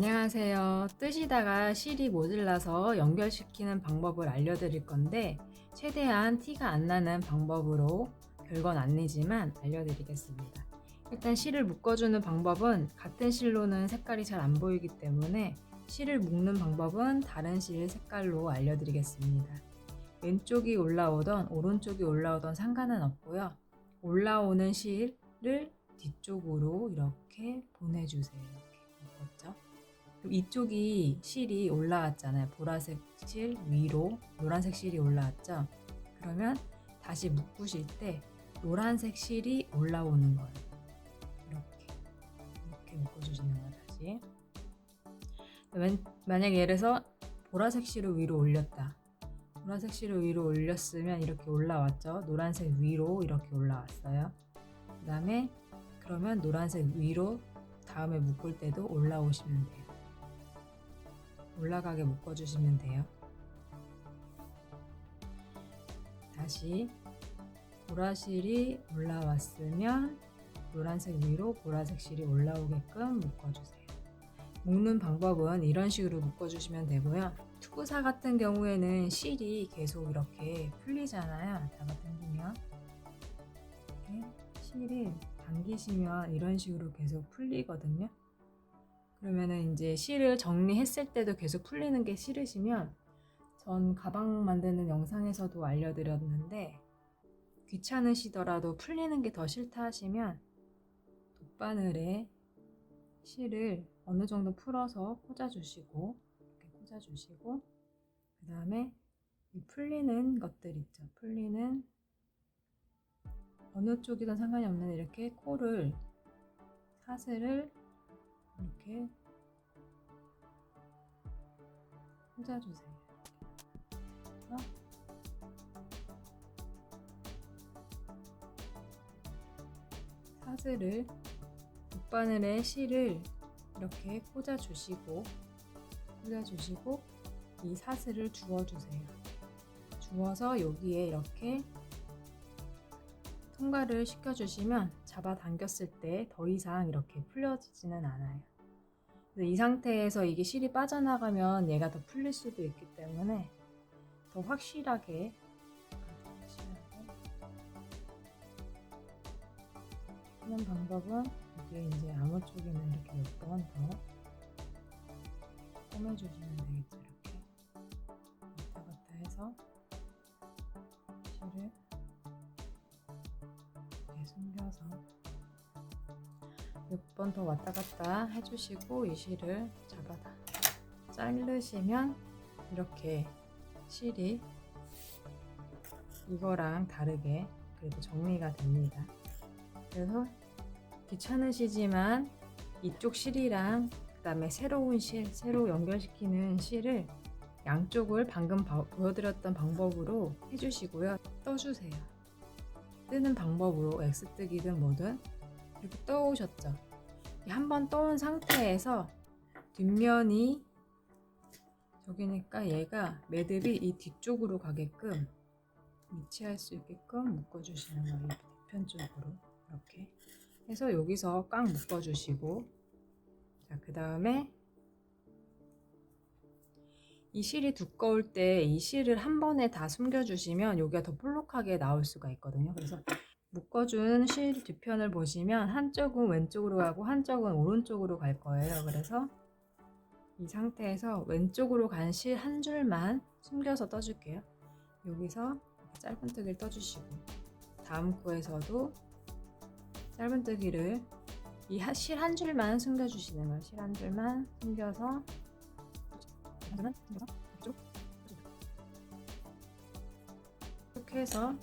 안녕하세요. 뜨시다가 실이 모질라서 연결시키는 방법을 알려드릴 건데 최대한 티가 안 나는 방법으로 별건 아니지만 알려드리겠습니다. 일단 실을 묶어주는 방법은 같은 실로는 색깔이 잘 안 보이기 때문에 실을 묶는 방법은 다른 실 색깔로 알려드리겠습니다. 왼쪽이 올라오던 오른쪽이 올라오던 상관은 없고요. 올라오는 실을 뒤쪽으로 이렇게 보내주세요. 이렇게 묶었죠? 이쪽이 실이 올라왔잖아요. 보라색 실 위로 노란색 실이 올라왔죠? 그러면 다시 묶으실 때 노란색 실이 올라오는 거예요. 이렇게 이렇게 묶어주시는 거예요. 다시 만- 만약 예를 들어서 보라색 실을 위로 올렸다. 보라색 실을 위로 올렸으면 이렇게 올라왔죠. 노란색 위로 이렇게 올라왔어요. 그 다음에 그러면 노란색 위로 다음에 묶을 때도 올라오시면 돼요. 올라가게 묶어주시면 돼요. 다시 보라실이 올라왔으면 노란색 위로 보라색 실이 올라오게끔 묶어주세요. 묶는 방법은 이런 식으로 묶어주시면 되고요. 투구사 같은 경우에는 실이 계속 이렇게 풀리잖아요. 잡아당기면 이렇게 실이 당기시면 이런 식으로 계속 풀리거든요. 그러면은 이제 실을 정리했을 때도 계속 풀리는 게 싫으시면 전 가방 만드는 영상에서도 알려드렸는데 귀찮으시더라도 풀리는 게 더 싫다 하시면 돗바늘에 실을 어느 정도 풀어서 꽂아주시고 이렇게 꽂아주시고 그 다음에 이 풀리는 것들 있죠. 풀리는 어느 쪽이든 상관이 없는 이렇게 코를 사슬을 이렇게 꽂아주세요. 그래서 사슬을 돗바늘에 실을 이렇게 꽂아주시고 꽂아주시고 이 사슬을 주워주세요. 주워서 여기에 이렇게 통과를 시켜주시면 잡아당겼을 때 더 이상 이렇게 풀려지지는 않아요. 그래서 이 상태에서 이게 실이 빠져나가면 얘가 더 풀릴 수도 있기 때문에 더 확실하게 하는 방법은 이게 이제 암호 쪽에는 이렇게 몇 번더 꼬매주시면 되겠죠. 이렇게 왔다 갔다 해서 실을 이렇게 숨겨서 몇 번 더 왔다 갔다 해주시고 이 실을 잡아다 자르시면 이렇게 실이 이거랑 다르게 그래도 정리가 됩니다. 그래서 귀찮으시지만 이쪽 실이랑 그 다음에 새로운 실, 새로 연결시키는 실을 양쪽을 방금 바- 보여드렸던 방법으로 해주시고요. 떠주세요. 뜨는 방법으로 X뜨기든 뭐든 이렇게 떠오셨죠. 한번 떠온 상태에서 뒷면이 저기니까 얘가 매듭이 이 뒤쪽으로 가게끔 위치할 수 있게끔 묶어주시는 거예요. 이 뒤편 쪽으로 이렇게 해서 여기서 꽉 묶어주시고 자 그 다음에 이 실이 두꺼울 때 이 실을 한 번에 다 숨겨주시면 여기가 더 볼록하게 나올 수가 있거든요. 그래서 묶어준 실 뒤편을 보시면 한쪽은 왼쪽으로 가고 한쪽은 오른쪽으로 갈 거예요. 그래서 이 상태에서 왼쪽으로 간 실 한 줄만 숨겨서 떠줄게요. 여기서 짧은뜨기를 떠주시고 다음 코에서도 짧은뜨기를 이 실 한 줄만 숨겨주시는 거예요. 실 한 줄만 숨겨서 이렇게 해서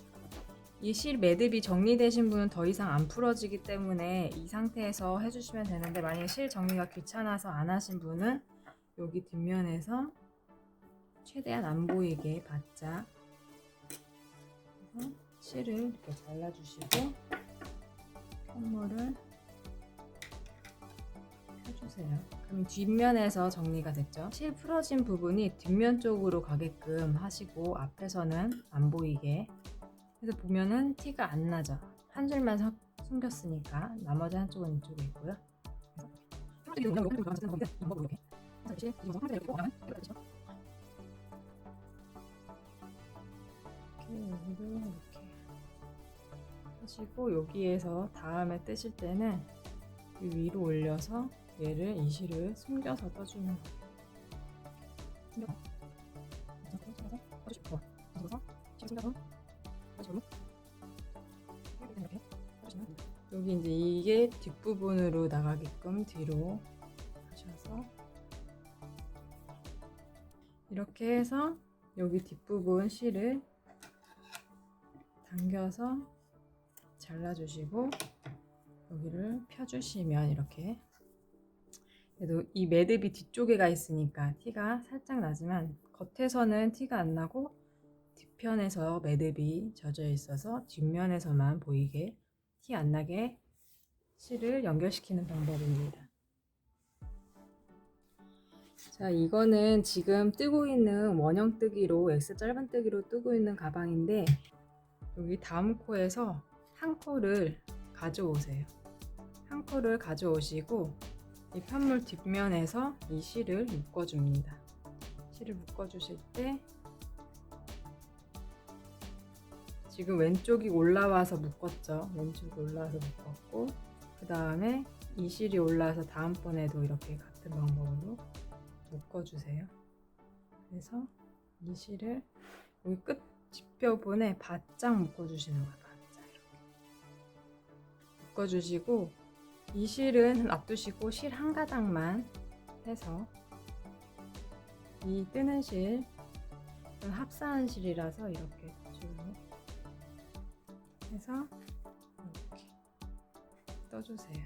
이 실 매듭이 정리되신 분은 더 이상 안 풀어지기 때문에 이 상태에서 해주시면 되는데 만약에 실 정리가 귀찮아서 안 하신 분은 여기 뒷면에서 최대한 안 보이게 바짝 실을 이렇게 잘라주시고 콧물을 펴주세요. 그럼 뒷면에서 정리가 됐죠. 실 풀어진 부분이 뒷면 쪽으로 가게끔 하시고 앞에서는 안 보이게 그래서 보면은 티가 안 나죠. 한 줄만 서- 숨겼으니까 나머지 한쪽은 이쪽에 있고요. 그래서 이렇게 이렇게 여기를 이렇게 하시고 여기에서 다음에 뜨실 때는 이 위로 올려서 얘를 이 실을 숨겨서 떠주는 거예요. 숨겨서. 숨겨서. 떠주시고 숨겨서. 실 숨겨서 여기 이제 이게 뒷부분으로 나가게끔 뒤로 하셔서 이렇게 해서 여기 뒷부분 실을 당겨서 잘라주시고 여기를 펴주시면 이렇게. 그래도 이 매듭이 뒤쪽에 가 있으니까 티가 살짝 나지만 겉에서는 티가 안 나고 뒤편에서 매듭이 젖어 있어서 뒷면에서만 보이게 티 안 나게 실을 연결시키는 방법입니다. 자, 이거는 지금 뜨고 있는 원형 뜨기로 X 짧은 뜨기로 뜨고 있는 가방인데 여기 다음 코에서 한 코를 가져오세요. 한 코를 가져오시고 이 편물 뒷면에서 이 실을 묶어줍니다. 실을 묶어주실 때 지금 왼쪽이 올라와서 묶었죠. 왼쪽이 올라와서 묶었고 그 다음에 이 실이 올라와서 다음번에도 이렇게 같은 방법으로 묶어주세요. 그래서 이 실을 여기 끝 뒷부분에 바짝 묶어주시는 거예요. 바짝 이렇게 묶어주시고 이 실은 놔두시고 실 한 가닥만 해서 이 뜨는 실 합사한 실이라서 이렇게 줄로 해서 이렇게 떠주세요.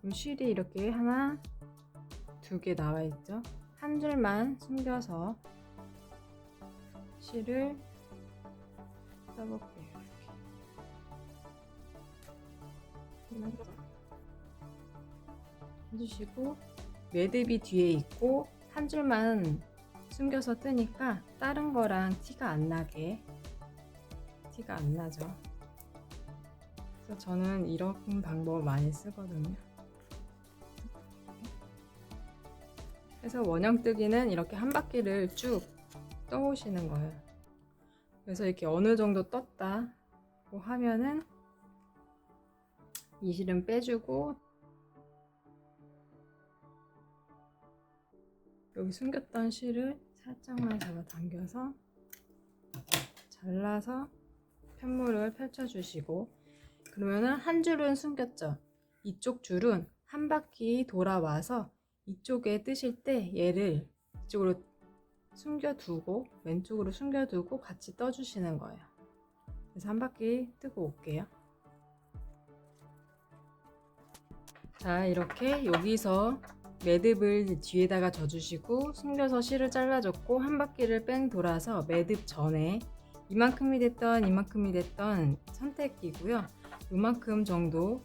그럼 실이 이렇게 하나, 두 개 나와 있죠. 한 줄만 숨겨서 실을 떠볼게요. 이렇게 해주시고 매듭이 뒤에 있고 한 줄만 숨겨서 뜨니까 다른 거랑 티가 안 나게 티가 안 나죠. 그래서 저는 이런 방법을 많이 쓰거든요. 그래서 원형 뜨기는 이렇게 한 바퀴를 쭉 떠오시는 거예요. 그래서 이렇게 어느 정도 떴다고 하면은 이 실은 빼주고 여기 숨겼던 실을 살짝만 잡아 당겨서 잘라서 편물을 펼쳐주시고 그러면은 한 줄은 숨겼죠. 이쪽 줄은 한 바퀴 돌아와서 이쪽에 뜨실 때 얘를 이쪽으로 숨겨두고 왼쪽으로 숨겨두고 같이 떠주시는 거예요. 그래서 한 바퀴 뜨고 올게요. 자 이렇게 여기서 매듭을 뒤에다가 져주시고 숨겨서 실을 잘라줬고 한 바퀴를 뺑 돌아서 매듭 전에 이만큼이 됐던 이만큼이 됐던 선택이고요. 요만큼 정도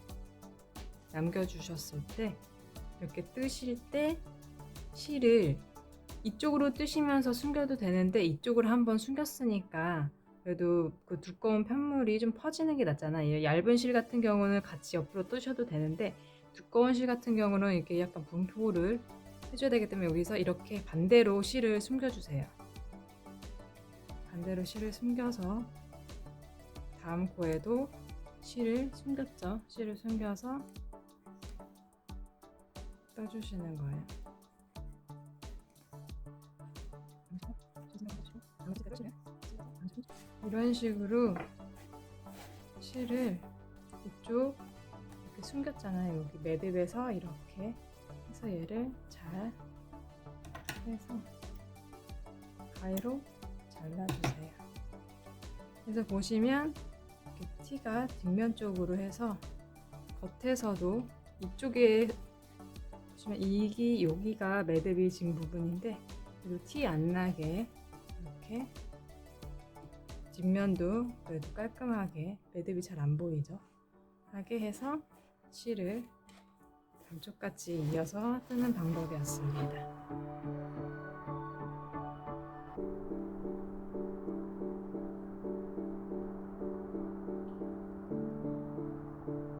남겨주셨을 때 이렇게 뜨실 때 실을 이쪽으로 뜨시면서 숨겨도 되는데 이쪽으로 한번 숨겼으니까 그래도 그 두꺼운 편물이 좀 퍼지는 게 낫잖아 요. 얇은 실 같은 경우는 같이 옆으로 뜨셔도 되는데 두꺼운 실 같은 경우는 이렇게 약간 분포를 해줘야 되기 때문에 여기서 이렇게 반대로 실을 숨겨주세요. 반대로 실을 숨겨서 다음 코에도 실을 숨겼죠. 실을 숨겨서 떠주시는 거예요. 이런 식으로 실을 이쪽 이렇게 숨겼잖아요. 여기 매듭에서 이렇게 해서 얘를 잘 해서 가위로 잘라주세요. 그래서 보시면 이렇게 티가 뒷면 쪽으로 해서 겉에서도 이쪽에 보시면 이기 여기가 매듭이 진 부분인데 그리고 티안 나게 이렇게 뒷면도 그래도 깔끔하게 매듭이 잘 안 보이죠. 하게 해서 실을 감쪽같이 이어서 뜨는 방법이었습니다.